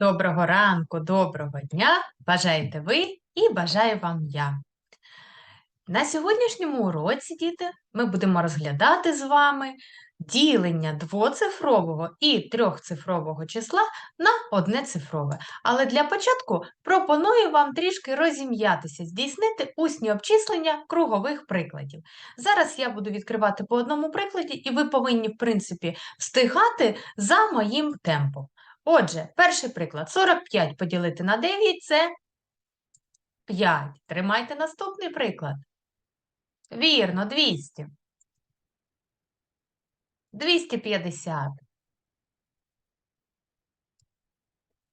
Доброго ранку, доброго дня! Бажаєте ви і бажаю вам я. На сьогоднішньому уроці, діти, ми будемо розглядати з вами ділення двоцифрового і трьохцифрового числа на однецифрове. Але для початку пропоную вам трішки розім'ятися, здійснити усні обчислення кругових прикладів. Зараз я буду відкривати по одному прикладі, і ви повинні, в принципі, встигати за моїм темпом. Отже, перший приклад: 45 поділити на 9 це 5. Тримайте наступний приклад. Вірно, 200. 250.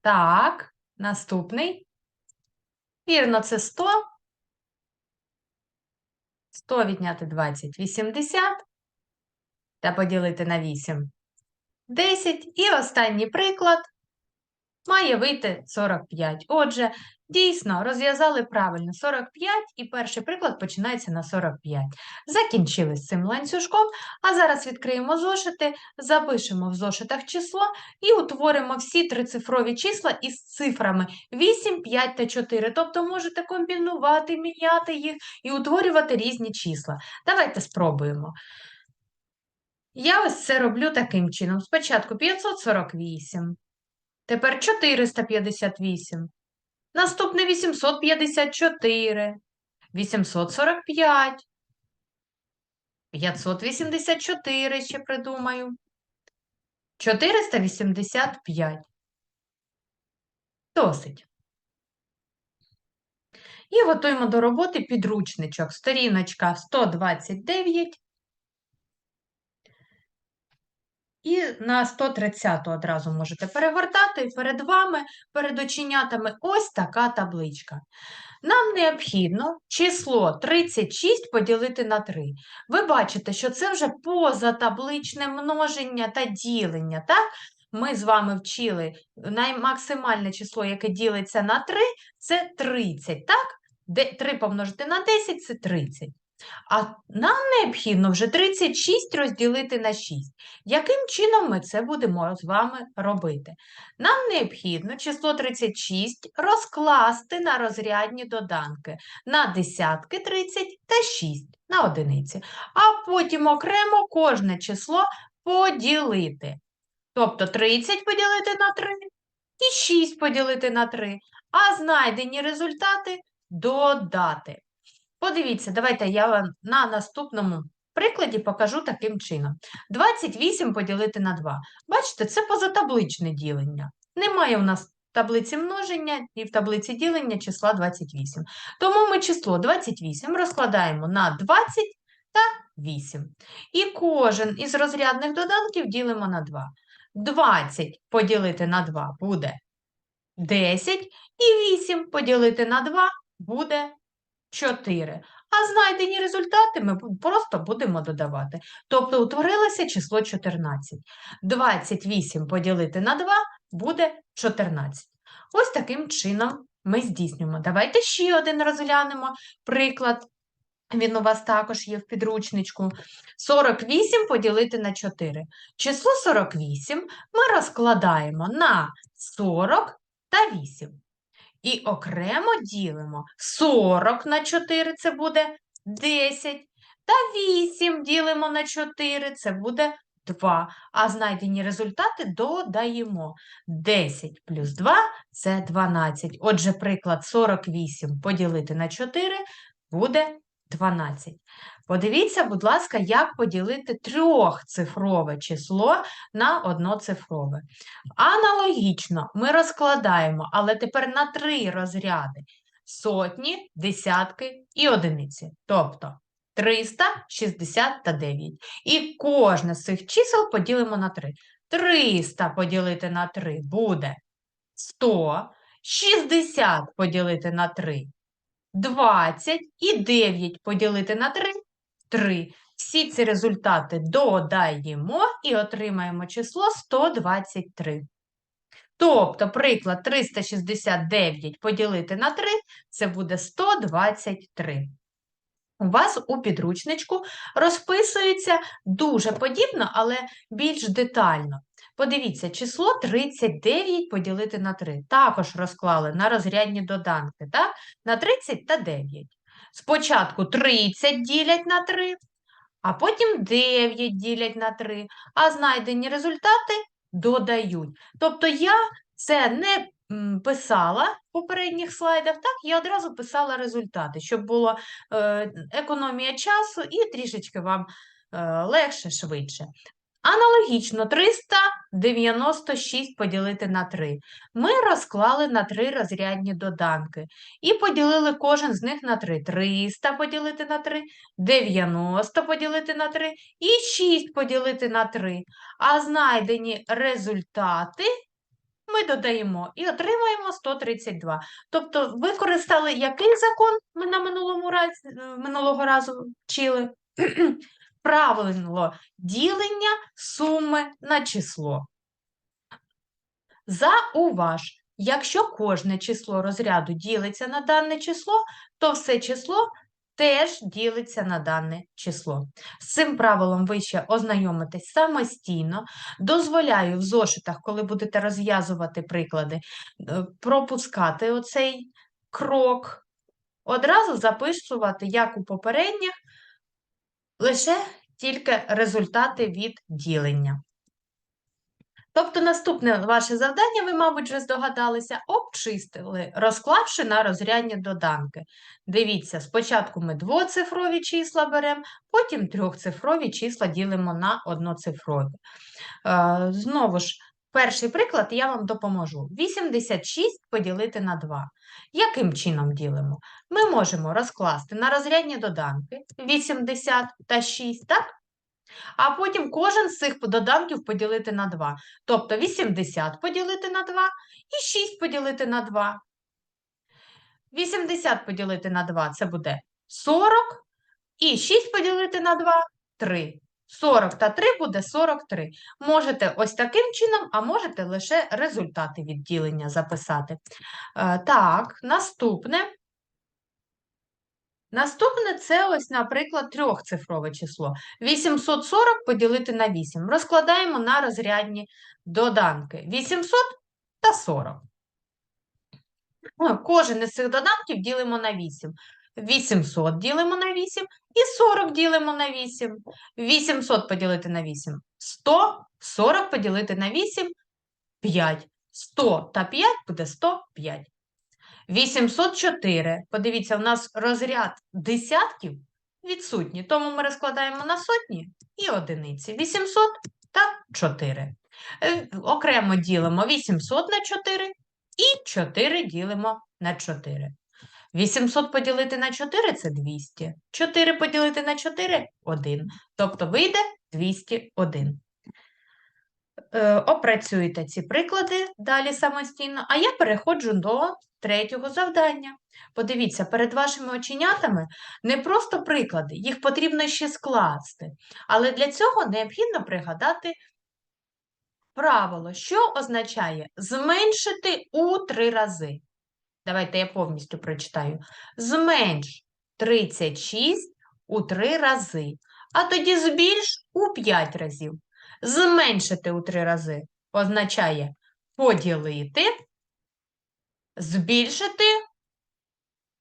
Так, наступний. Вірно, це 100. 100 відняти 20 – 80. Та поділити на 8 – 10. І останній приклад має вийти 45. Отже, дійсно, розв'язали правильно 45, і перший приклад починається на 45. Закінчили з цим ланцюжком, а зараз відкриємо зошити, запишемо в зошитах число і утворимо всі трицифрові числа із цифрами 8, 5 та 4. Тобто можете комбінувати, міняти їх і утворювати різні числа. Давайте спробуємо. Я ось це роблю таким чином. Спочатку 548. Тепер 458. Наступне 854, 845, 584 ще придумаю. 485. Досить. І готуємо до роботи підручничок. Сторіночка 129 І на 130 одразу можете перегортати, перед вами, перед оченятами, ось така табличка. Нам необхідно число 36 поділити на 3. Ви бачите, що це вже позатабличне множення та ділення. так? Ми з вами вчили наймаксимальне число, яке ділиться на 3, це 30. так? 3 помножити на 10 це 30. А нам необхідно вже 36 розділити на 6. Яким чином ми це будемо з вами робити? Нам необхідно число 36 розкласти на розрядні доданки на десятки 30 та 6 на одиниці, а потім окремо кожне число поділити. Тобто 30 поділити на 3 і 6 поділити на 3, а знайдені результати додати. Подивіться, давайте я вам на наступному прикладі покажу таким чином. 28 поділити на 2. Бачите, це позатабличне ділення. Немає у нас таблиці множення і в таблиці ділення числа 28. Тому ми число 28 розкладаємо на 20 та 8. І кожен із розрядних доданків ділимо на 2. 20 поділити на 2 буде 10, і 8 поділити на 2 буде 4. А знайдені результати ми просто будемо додавати. Тобто утворилося число 14. 28 поділити на 2 буде 14. Ось таким чином ми здійснюємо. Давайте ще один розглянемо приклад. Він у вас також є в підручничку. 48 поділити на 4. Число 48 ми розкладаємо на 40 та 8. І окремо ділимо 40 на 4 це буде 10. Та 8 ділимо на 4, це буде 2. А знайдені результати додаємо. 10 плюс 2 це 12. Отже, приклад 48 поділити на 4 буде 12. Подивіться, будь ласка, як поділити трьохцифрове число на одноцифрове. Аналогічно ми розкладаємо, але тепер на три розряди: сотні, десятки і одиниці. Тобто 369. І кожне з цих чисел поділимо на 3. 300 поділити на 3 буде 100, 60 поділити на 3 20 і 9 поділити на 3 3. Всі ці результати додаємо і отримаємо число 123. Тобто, приклад 369 поділити на 3 це буде 123. у вас у підручничку розписується дуже подібно, але більш детально. Подивіться, число 39 поділити на 3. Також розклали на розрядні доданки, так? на 30 та 9. Спочатку 30 ділять на 3, а потім 9 ділять на 3, а знайдені результати додають. Тобто я це не писала в попередніх слайдах, так, я одразу писала результати, щоб була е, економія часу і трішечки вам е, легше, швидше. Аналогічно 396 поділити на 3. Ми розклали на 3 розрядні доданки і поділили кожен з них на 3. 300 поділити на 3, 90 поділити на 3 і 6 поділити на 3. А знайдені результати ми додаємо і отримаємо 132. Тобто використали який закон ми на минулому разі, е, минулого разу вчили? Правило ділення суми на число. Зауваж, якщо кожне число розряду ділиться на дане число, то все число теж ділиться на дане число. З цим правилом ви ще ознайомитесь самостійно. Дозволяю в зошитах, коли будете розв'язувати приклади, е, пропускати оцей крок, одразу записувати, як у попередніх, лише тільки результати від ділення. Тобто наступне ваше завдання, ви, мабуть, вже здогадалися, обчистили, розклавши на розрядні доданки. Дивіться, спочатку ми двоцифрові числа беремо, потім трьохцифрові числа ділимо на одноцифрові. Е, Знову ж, перший приклад я вам допоможу. 86 поділити на 2. Яким чином ділимо? Ми можемо розкласти на розрядні доданки 80 та 6, так? А потім кожен з цих доданків поділити на 2. Тобто 80 поділити на 2 і 6 поділити на 2. 80 поділити на 2 це буде 40, і 6 поділити на 2 3. 40 та 3 буде 43. Можете ось таким чином, а можете лише результати відділення записати. Е, Так, наступне. Наступне це ось, наприклад, трьохцифрове число. 840 поділити на 8. Розкладаємо на розрядні доданки. 800 та 40. Ну, Кожен із цих доданків ділимо на 8. 800 ділимо на 8 і 40 ділимо на 8. 800 поділити на 8 – 100, 40 поділити на 8 – 5. 100 та 5 буде 105. 804. Подивіться, у нас розряд десятків відсутні, тому ми розкладаємо на сотні і одиниці. 800 та 4. Е, Окремо ділимо 800 на 4 і 4 ділимо на 4. 800 поділити на 4 – це 200. 4 поділити на 4 – 1. Тобто вийде 201. Е, Опрацюйте ці приклади далі самостійно, а я переходжу до третього завдання. Подивіться, перед вашими оченятами не просто приклади, їх потрібно ще скласти. Але для цього необхідно пригадати правило, що означає зменшити у три рази. Давайте я повністю прочитаю. Зменш 36 у три рази, а тоді збільш у 5 разів. Зменшити у три рази означає поділити, збільшити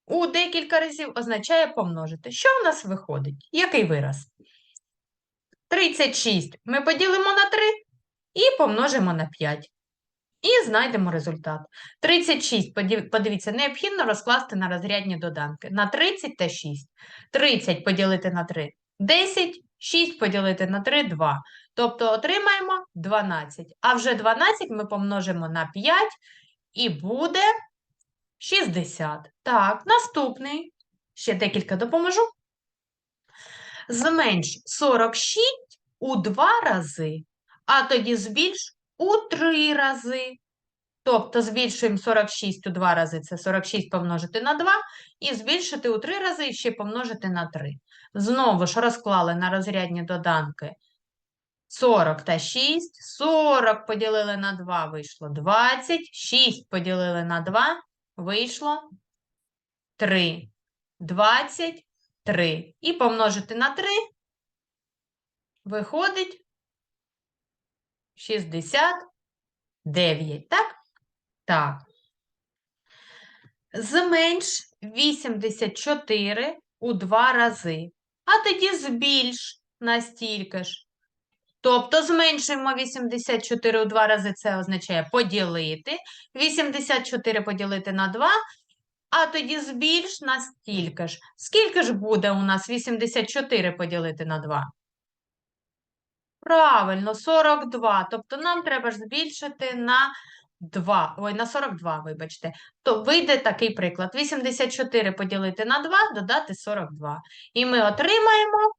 у декілька разів означає помножити. Що в нас виходить? Який вираз? 36 ми поділимо на 3 і помножимо на 5. І знайдемо результат. 36, подивіться, необхідно розкласти на розрядні доданки. На 30 та 6. 30 поділити на 3 – 10, 6 поділити на 3 – 2. Тобто отримаємо 12. А вже 12 ми помножимо на 5 і буде 60. Так, наступний. Ще декілька допоможу. Зменш 46 у 2 рази, а тоді збільш у 3 рази. Тобто збільшуємо 46 у 2 рази, це 46 помножити на 2, і збільшити у 3 рази і ще помножити на 3. Знову ж розклали на розрядні доданки 40 та 6. 40 поділили на 2, вийшло 20. 6 поділили на 2, вийшло 3. 20 3. І помножити на 3 виходить 69, так? Так. Зменш 84 у два рази, а тоді збільш на стільки ж. Тобто зменшуємо 84 у два рази, це означає поділити. 84 поділити на 2, а тоді збільш на стільки ж. Скільки ж буде у нас 84 поділити на 2? Правильно, 42. Тобто нам треба ж збільшити на 2. Ой, на 42, вибачте. То вийде такий приклад. 84 поділити на 2, додати 42. І ми отримаємо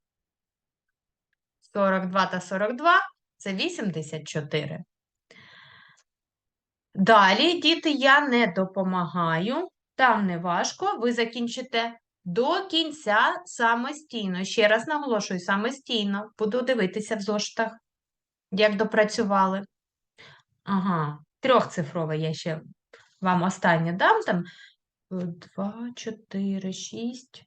42 та 42 – це 84. Далі, діти, я не допомагаю. Там не важко, ви закінчите до кінця самостійно. Ще раз наголошую, самостійно. Буду дивитися в зошитах, як допрацювали. Ага, трьохцифрове я ще вам останнє дам. Там 2, 4, 6.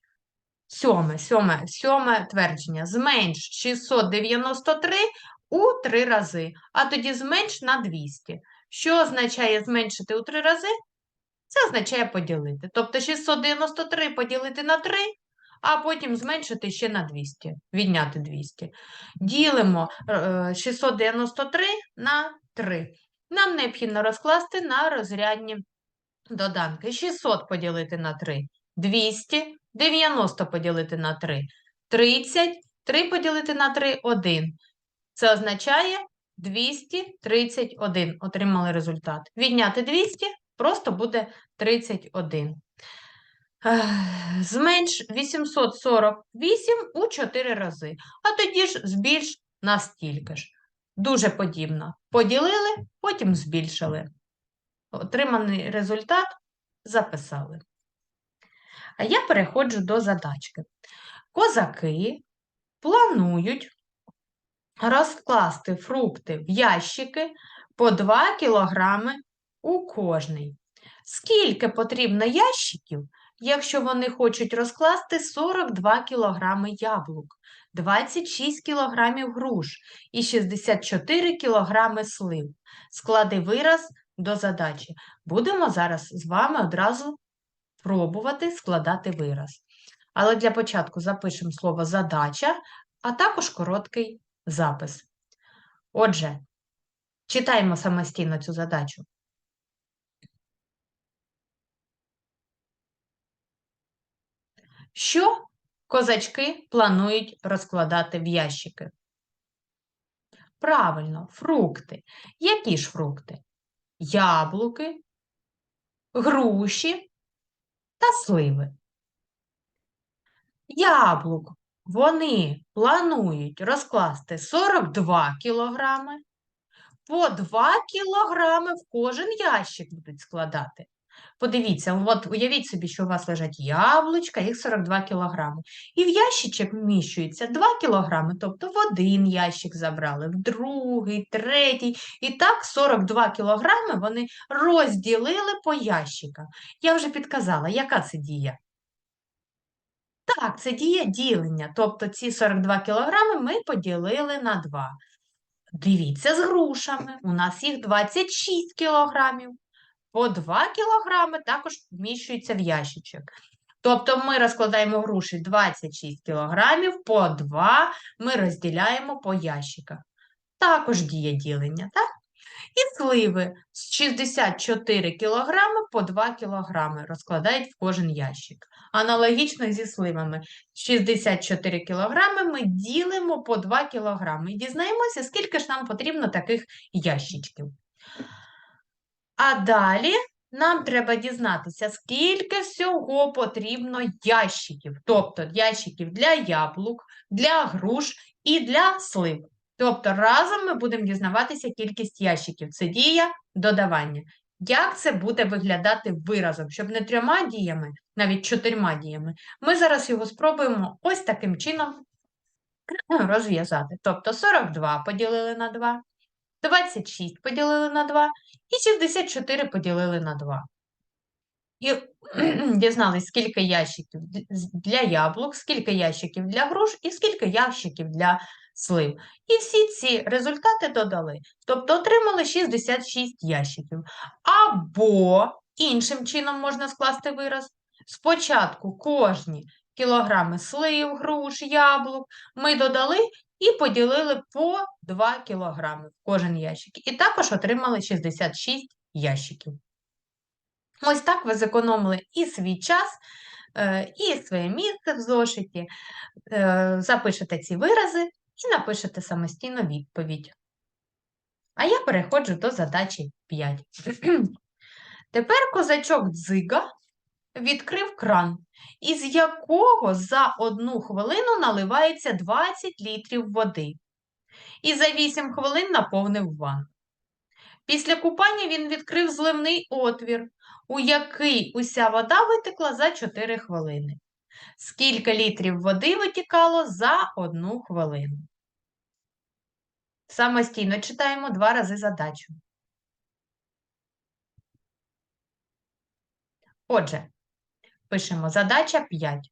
Сьоме, сьоме, сьоме твердження. Зменш 693 у три рази, а тоді зменш на 200. Що означає зменшити у три рази? Це означає поділити. Тобто 693 поділити на 3, а потім зменшити ще на 200, відняти 200. Ділимо е, 693 на 3. Нам необхідно розкласти на розрядні доданки. 600 поділити на 3 – 200, 90 поділити на 3 – 30, 3 поділити на 3 – 1. Це означає 231. Отримали результат. Відняти 200 просто буде 31. Зменш 848 у 4 рази, а тоді ж збільш на стільки ж. Дуже подібно. Поділили, потім збільшили. Отриманий результат записали. А я переходжу до задачки. Козаки планують розкласти фрукти в ящики по 2 кілограми у кожний. Скільки потрібно ящиків, якщо вони хочуть розкласти 42 кілограми яблук, 26 кілограмів груш і 64 кілограми слив? Склади вираз до задачі. Будемо зараз з вами одразу пробувати складати вираз. Але для початку запишемо слово задача, а також короткий запис. Отже, читаємо самостійно цю задачу. Що козачки планують розкладати в ящики? Правильно, фрукти. Які ж фрукти? Яблуки, груші та сливи. Яблук вони планують розкласти 42 кілограми, по 2 кілограми в кожен ящик будуть складати. Подивіться, от уявіть собі, що у вас лежать яблучка, їх 42 кілограми. І в ящичок вміщується 2 кілограми, тобто в один ящик забрали, в другий, третій. І так 42 кілограми вони розділили по ящикам. Я вже підказала, яка це дія? Так, це дія ділення. Тобто ці 42 кілограми ми поділили на 2. Дивіться, з грушами. У нас їх 26 кілограмів. По 2 кілограми також вміщується в ящичок. Тобто ми розкладаємо груші 26 кілограмів, по 2 ми розділяємо по ящиках. Також діє ділення, так? І сливи з 64 кілограми по 2 кілограми розкладають в кожен ящик. Аналогічно зі сливами 64 кілограми ми ділимо по 2 кілограми і дізнаємося, скільки ж нам потрібно таких ящичків. А далі нам треба дізнатися, скільки всього потрібно ящиків, тобто ящиків для яблук, для груш і для слив. Тобто разом ми будемо дізнаватися кількість ящиків. Це дія додавання. Як це буде виглядати виразом, щоб не трьома діями, навіть чотирма діями, ми зараз його спробуємо ось таким чином розв'язати. Тобто 42 поділили на 2, 26 поділили на 2 і 64 поділили на 2. і дізнались, скільки ящиків для яблук, скільки ящиків для груш і скільки ящиків для слив. І всі ці результати додали. Тобто отримали 66 ящиків. Або іншим чином можна скласти вираз. Спочатку кожні кілограми слив, груш, яблук ми додали і поділили по 2 кілограми в кожен ящик. І також отримали 66 ящиків. Ось так ви зекономили і свій час, е, і своє місце в зошиті. Е, Запишете ці вирази і напишете самостійно відповідь. А я переходжу до задачі 5. Тепер козачок Дзига відкрив кран, із якого за одну хвилину наливається 20 літрів води. І за 8 хвилин наповнив ванну. Після купання він відкрив зливний отвір, у який уся вода витекла за 4 хвилини. Скільки літрів води витікало за одну хвилину? Самостійно читаємо два рази задачу. Отже, пишемо задача 5.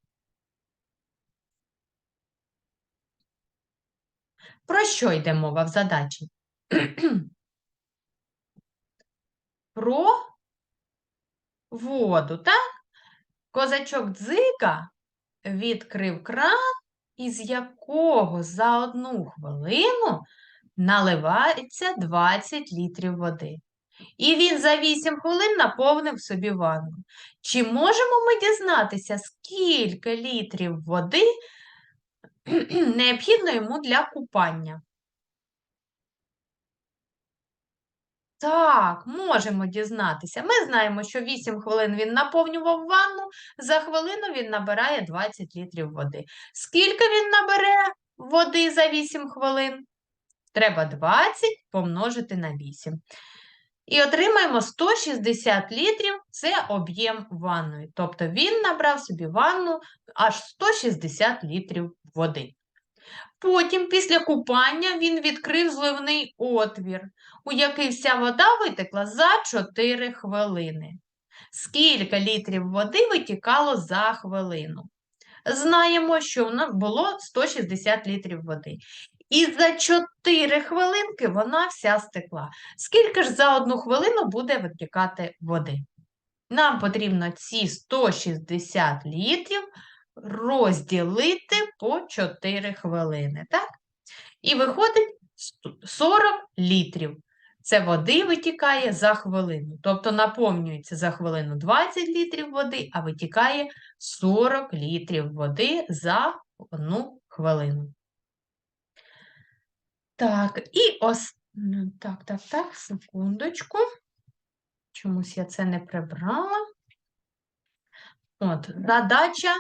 Про що йде мова в задачі? Про воду, так? Козачок Дзика відкрив кран, із якого за одну хвилину наливається 20 літрів води. І він за 8 хвилин наповнив собі ванну. Чи можемо ми дізнатися, скільки літрів води необхідно йому для купання? Так, можемо дізнатися. Ми знаємо, що 8 хвилин він наповнював ванну, за хвилину він набирає 20 літрів води. Скільки він набере води за 8 хвилин? Треба 20 помножити на 8. І отримаємо 160 літрів це об'єм ванної. Тобто він набрав собі ванну аж 160 літрів води. Потім, після купання, він відкрив зливний отвір, у який вся вода витекла за 4 хвилини. Скільки літрів води витікало за хвилину? Знаємо, що в нас було 160 літрів води. І за 4 хвилинки вона вся стекла. Скільки ж за одну хвилину буде витікати води? Нам потрібно ці 160 літрів розділити по 4 хвилини, так? І виходить 40 літрів. Це води витікає за хвилину. Тобто наповнюється за хвилину 20 літрів води, а витікає 40 літрів води за одну хвилину. Так, і ос... Так, так, так, секундочку. Чомусь я це не прибрала. От, задача,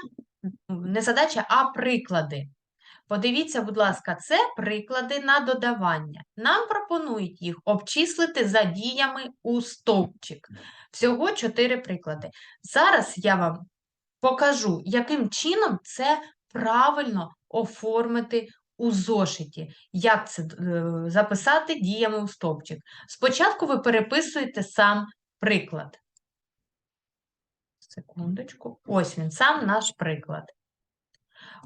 не задача, а приклади. Подивіться, будь ласка, це приклади на додавання. Нам пропонують їх обчислити за діями у стовпчик. Всього чотири приклади. Зараз я вам покажу, яким чином це правильно оформити у зошиті. Як це е, записати діями у стовпчик. Спочатку ви переписуєте сам приклад. Секундочку. Ось він, сам наш приклад.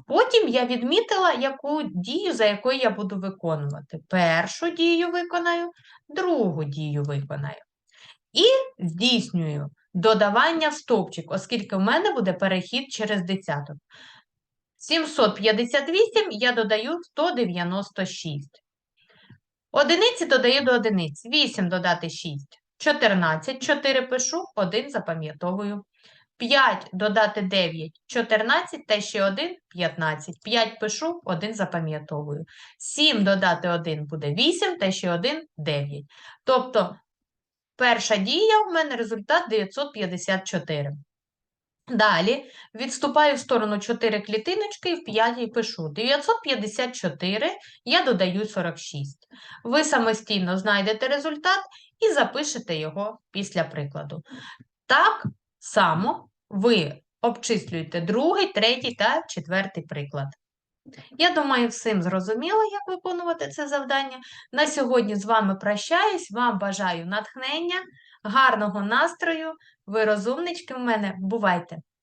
Потім я відмітила, яку дію, за якою я буду виконувати. Першу дію виконаю, другу дію виконаю. І здійснюю додавання в стовпчик, оскільки в мене буде перехід через десяток. 758 я додаю 196. Одиниці додаю до одиниць. 8 додати 6. 14. 4 пишу, 1 запам'ятовую. 5 додати 9, 14, та ще 1 – 15. 5 пишу, 1 запам'ятовую. 7 додати 1 буде 8, та ще 1 – 9. Тобто, перша дія в мене результат 954. Далі відступаю в сторону 4 клітиночки і в 5 пишу 954, я додаю 46. Ви самостійно знайдете результат і запишете його після прикладу. Так само ви обчислюєте другий, третій та четвертий приклад. Я думаю, всім зрозуміло, як виконувати це завдання. На сьогодні з вами прощаюсь, вам бажаю натхнення, гарного настрою. Ви розумнички в мене. Бувайте!